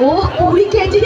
ও কুড়ি কেজি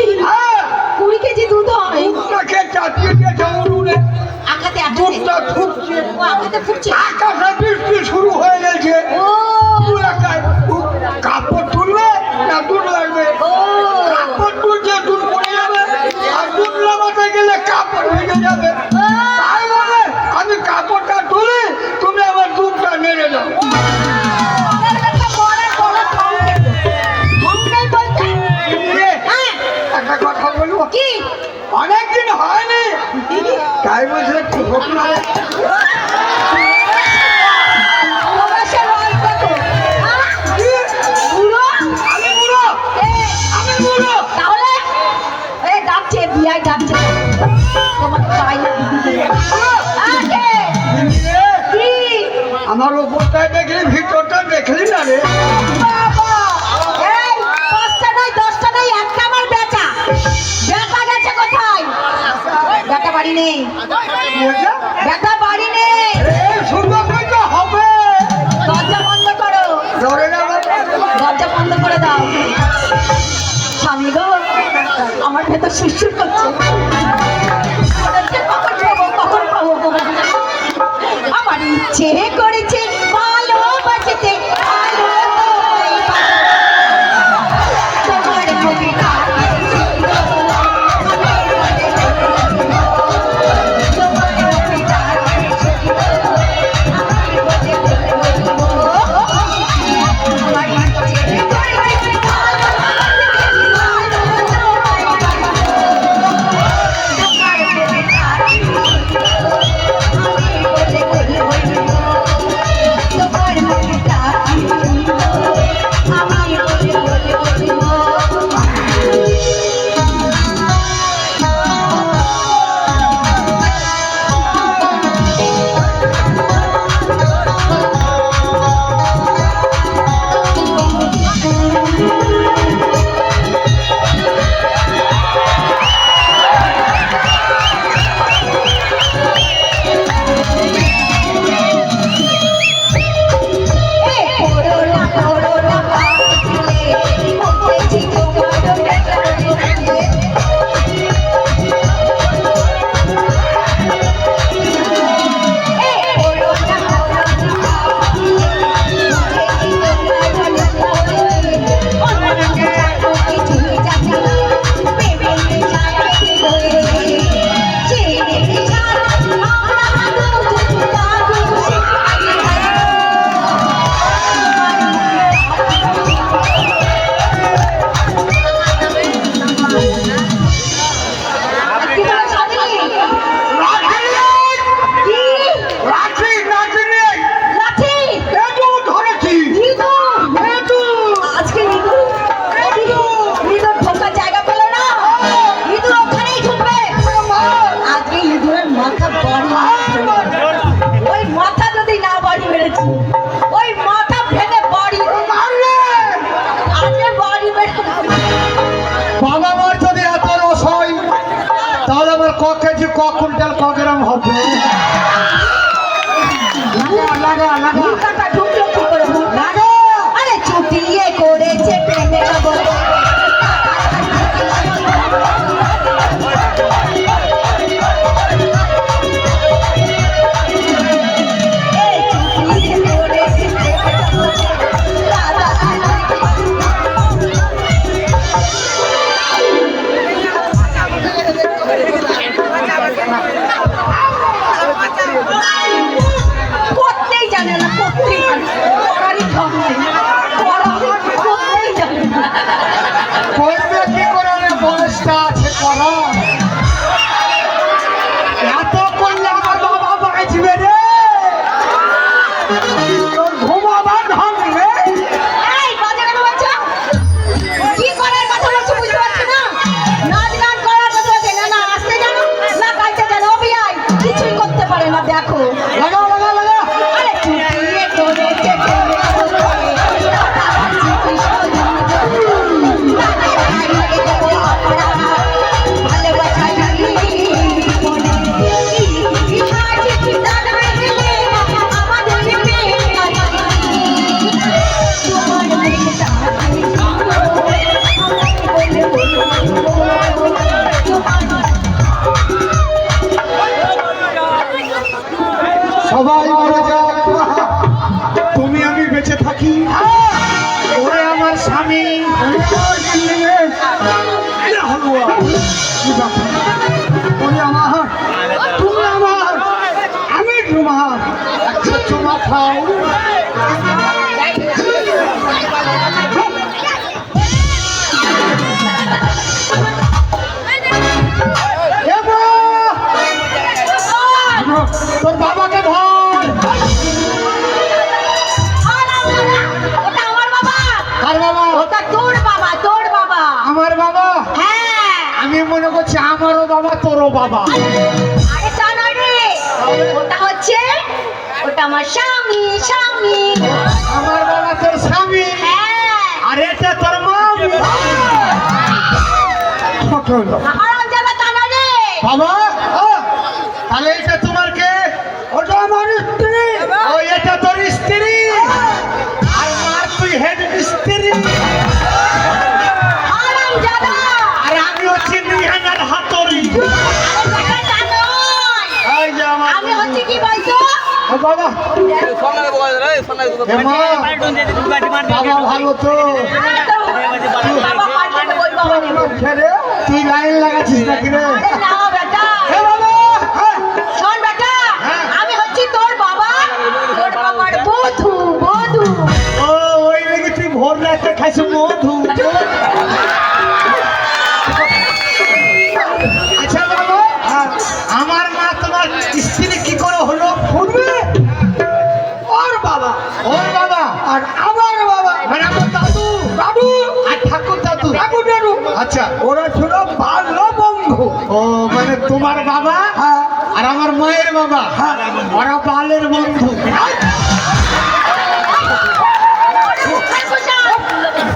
বাড়ি নেই। বেটা বাড়ি নেই। দরজা বন্ধ করো। দরজা বন্ধ করে দাও। স্বামী গো আমার ভেতর সুরসুর করছে। কেজি ক কুইন্টাল ক হবে? লাগা লাগা লাগা। তোর বাবাকে ধর। আমার বাবা। ওটা তোর বাবা তোর বাবা। আমার বাবা? হ্যাঁ। আমি মনে করছি আমারও বাবা তোরও বাবা। আরে তা নয় রে। ওটা হচ্ছে ওটা আমার স্বামী স্বামী। আমার বাবা তোর স্বামী। হ্যাঁ। আর এটা তোর মা ছোট হলো। হারাম যাবে তা নয় রে। বাবা? ও, তাহলে এটা আর আমি হচ্ছি হাতরি বাবা ভালো তো তুই লাইন লাগাচ্ছিস নাকি রে খাইছ মধু? আচ্ছা বাবা আমার মা তোমার স্ত্রী কি করে হলো ফুটবে ওর বাবা ওর বাবা আর আমার বাবা। মানে আমার দাদু। দাদু? আর ঠাকুর দাদু। ঠাকুর দাদু। আচ্ছা। ওরা ছিল বাল্য বন্ধু। ও মানে তোমার বাবা আর আমার মায়ের বাবা। ওরা বালের বন্ধু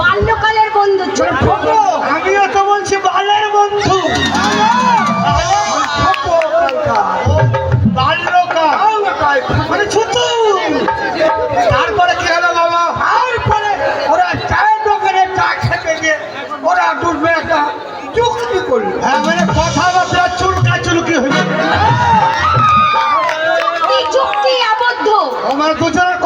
বাল্যকালের বন্ধু ছোট আমিও তো বলছি বালের বন্ধু। মানে ছোট তারপরে কি হলো বাবা? তারপরে ওরা চায়ের দোকানে চা খেতে গিয়ে ওরা দুটো একটা চুক্তি করল। হ্যাঁ মানে কথাবার্তা চুলকা চুলকি হইল চুক্তি আবদ্ধ। আমার দুজনের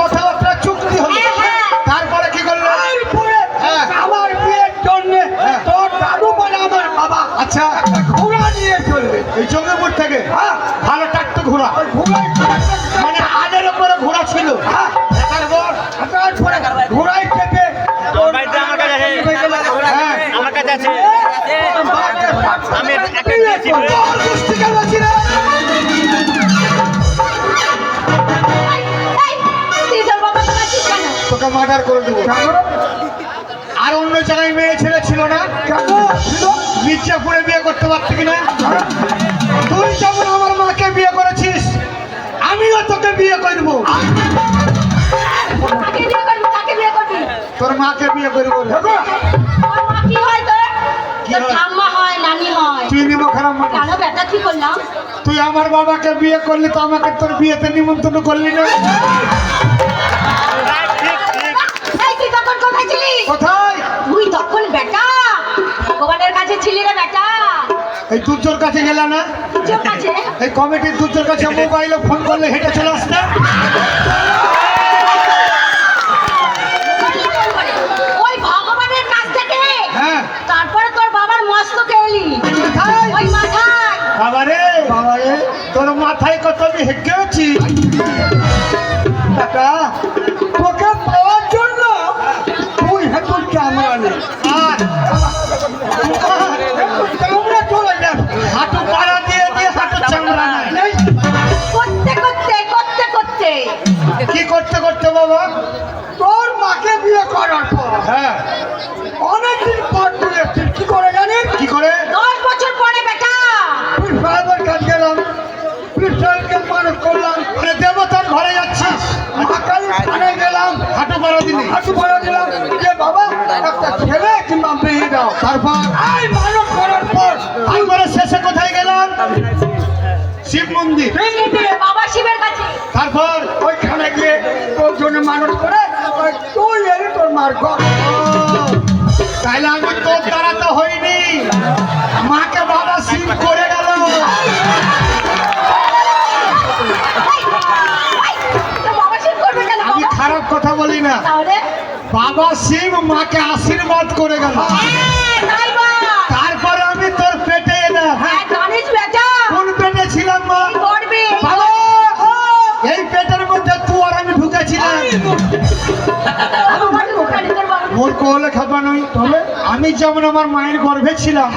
তোকে করে দেবো। আর অন্য জায়গায় মেয়ে ছেলে ছিল না। মির্জাপুরে বিয়ে করতে পারতি কিনা? তুই যেমন আমার মাকে বিয়ে করেছিস আমিও তোকে বিয়ে করব? তোর মাকে বিয়ে করব কি হয় তুই আমার বাবাকে বিয়ে করলি তো আমাকে তোর বিয়েতে নিমন্ত্রণ করলি না এই তুই তখন কোথায়? তুই তখন বেটা। ভগবানের কাছে ছিলি রে বেটা। এই দুর্যোর কাছে গেলে না? কাছে? এই কমিটির দুর্যোর কাছে মোবাইলে ফোন করলে হেঁটে চলে আসতে? ওই ভগবানের কাছ থেকে? হ্যাঁ। তারপরে তোর বাবার মস্তকে এলি কোথায়? ওই মাথায়। বাবারে বাবারে তোর মাথায় কত আমি হেঁকেছি হাঁটু পড়া দিলাম যে বাবা একটা ছেলে কিংবা মেয়ে দাও। তারপর আই মানব করার পর তারপরে শেষে কোথায় গেলাম? শিব মন্দির। বাবা শিবের কাছে। তারপর ওইখানে গিয়ে তোর জন্য মানুষ করে তুই এলি তোর মার ঘর। না। বাবা শিব মাকে আশীর্বাদ করে গেল। হ্যাঁ। তারপরে আমি তোর পেটে এলাম। হ্যাঁ, কোন পেটে ছিলাম মা? এই পেটের মধ্যে তুই আর আমি ঢুকেছিলাম। আমার ওখানে তোর বাবা মোর কোলে খাবা নই তবে আমি যেমন আমার মায়ের গর্ভে ছিলাম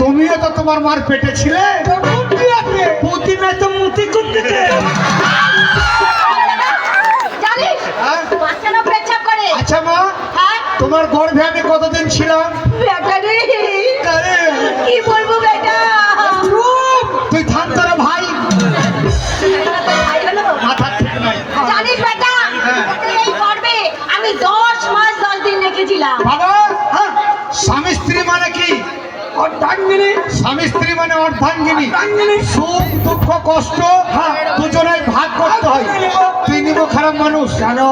তুমিও তো তোমার মার পেটে ছিলে। পুতি নাই তো মুতি করতে জানিস হ্যাঁ? বাচ্চারা পেচ্ছাপ করে আচ্ছা মা হ্যাঁ? তোমার গর্ভে আমি কতদিন ছিলাম? কি বলব বেটা? তুই থাম তোরা ভাই। ভাই মাথা ঠিক নাই। জানিস বেটা। এই গর্বে আমি দশ মাস দশ দিন রেখেছিলাম। বাবা হ্যাঁ, স্বামী স্ত্রী মানে কি? অর্ধাঙ্গিনী। স্বামী স্ত্রী মানে অর্ধাঙ্গিনী। সুখ দুঃখ কষ্ট হ্যাঁ, দুজনেই ভাগ করতে হয়। তুই নিব খারাপ মানুষ। জানো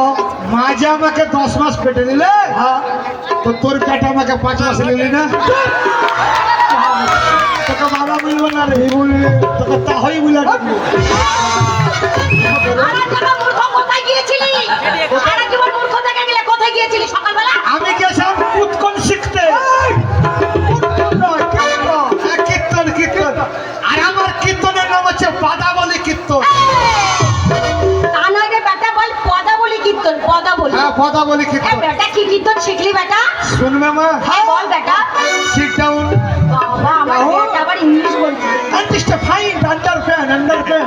মা যে আমাকে দশ মাস পেটে দিলে হ্যাঁ, তো তোর পেটে আমাকে পাঁচ মাস নিলি না? তোকে বাবা বলব না রে বলবে তোকে তাহই বলে কোথায় গিয়েছিলি? সকালবেলা? আমি গেছিলাম উৎকন পদা বলি। হ্যাঁ পদা বলি কীর্তন বেটা কি কীর্তন শিখলি বেটা? শুনবে মা হ্যাঁ বল বেটা। সিট ডাউন বাবা আমার বেটা আবার ইংলিশ বলছে। Artist fine under fan under fan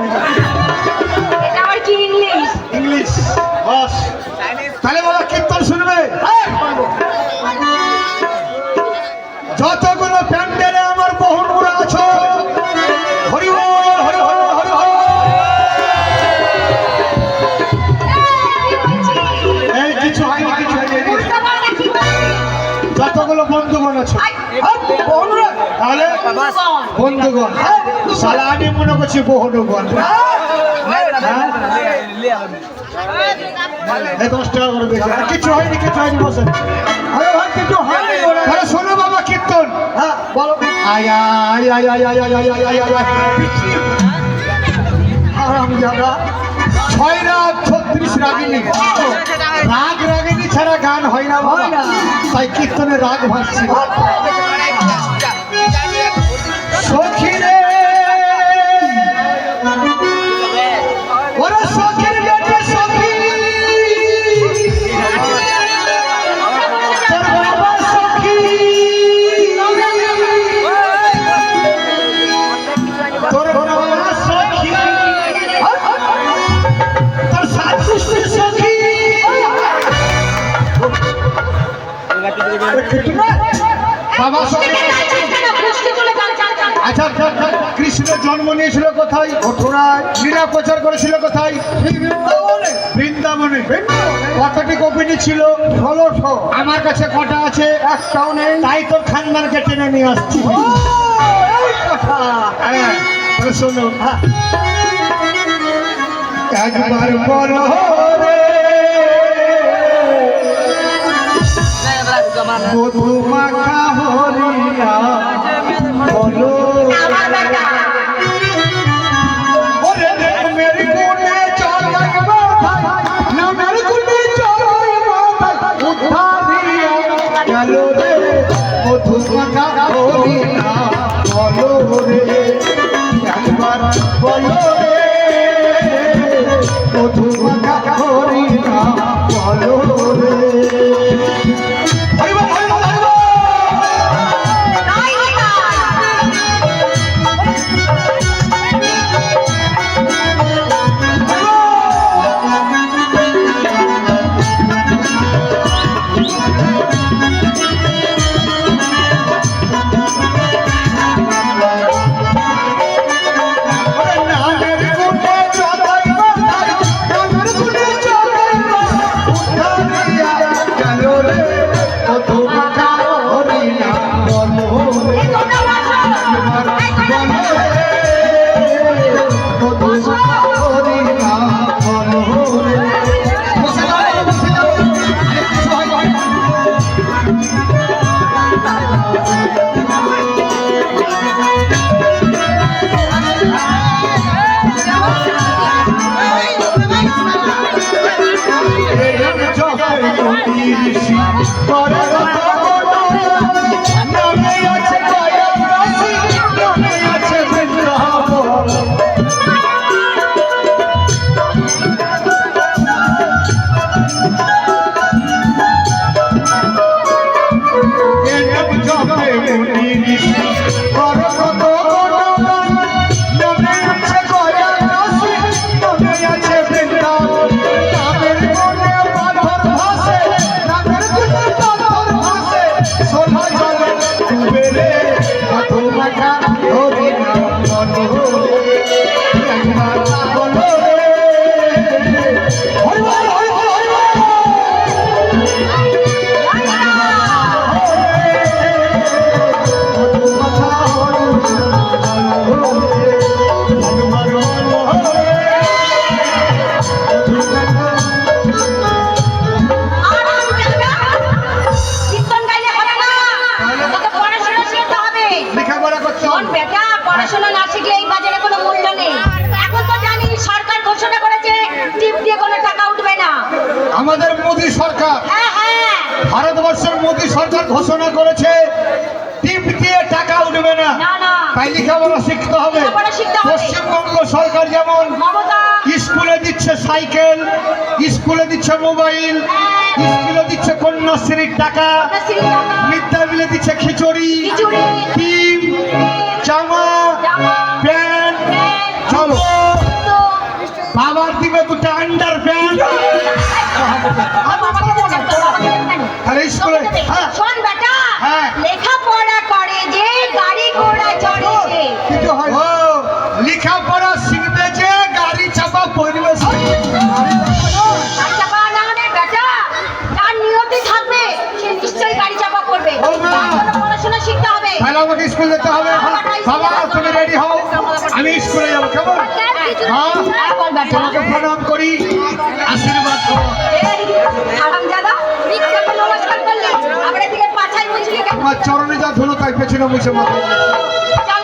এটা আবার কি ইংলিশ ইংলিশ বস তাহলে বাবা বন্ধুগণ সালা আমি মনে করছি বহুগণ এই দশ টাকা করে বেশি। আর কিছু হয়নি কিছু হয়নি বসে আরে ভাই কিছু হয়নি। শোনো বাবা কীর্তন। হ্যাঁ বলো। আয় আয় আয় আয় আয় আয় আয় আয় আয় আয়। আরাম ছয় রাগ ছত্রিশ রাগিনী। রাগ রাগিনী ছাড়া গান হয় না হয় না। তাই কীর্তনে রাগ ভাসছি। সখী কৃষ্ণ জন্ম নিয়েছিল কোথায়? মথুরায় লীলা প্রচার করেছিল কোথায়? বৃন্দাবনে। কতটি কপিনি ছিল? ষোলোশো। আমার কাছে কটা আছে? একটাও নেই। তাই তোর খানদানকে টেনে নিয়ে আসছি। কথা। হ্যাঁ শোনো। একবার বলো মাখা হরিয়া। বলো। বলো রে একবার বলো নদী আমাদের মোদী সরকার। হ্যাঁ হ্যাঁ। ভারতবর্ষের মোদী সরকার ঘোষণা করেছে টিপ দিয়ে টাকা উঠবে না। তাই লেখাপড়া শিখতে হবে। পশ্চিমবঙ্গ সরকার যেমন স্কুলে দিচ্ছে সাইকেল স্কুলে দিচ্ছে মোবাইল স্কুলে দিচ্ছে কন্যাশ্রীর টাকা মিলে দিচ্ছে খিচুড়ি তাহলে স্কুলে। হ্যাঁ। শোন বেটা হ্যাঁ। লেখাপড়া করে যে গাড়ি ঘোড়া চড়ে যে। কিছু ও লেখাপড়া শিখবে যে গাড়ি চাপা পড়াশোনা শিখতে হবে। তাহলে আমাকে স্কুল যেতে হবে। বাবা তুমি রেডি হও। আমি স্কুলে যাব কেমন? হ্যাঁ। হ্যাঁ। তোমাকে প্রণাম করি। আশীর্বাদ করো। আমার চরণে যা ধুলো তাই পেছনে বসে মাথা। চল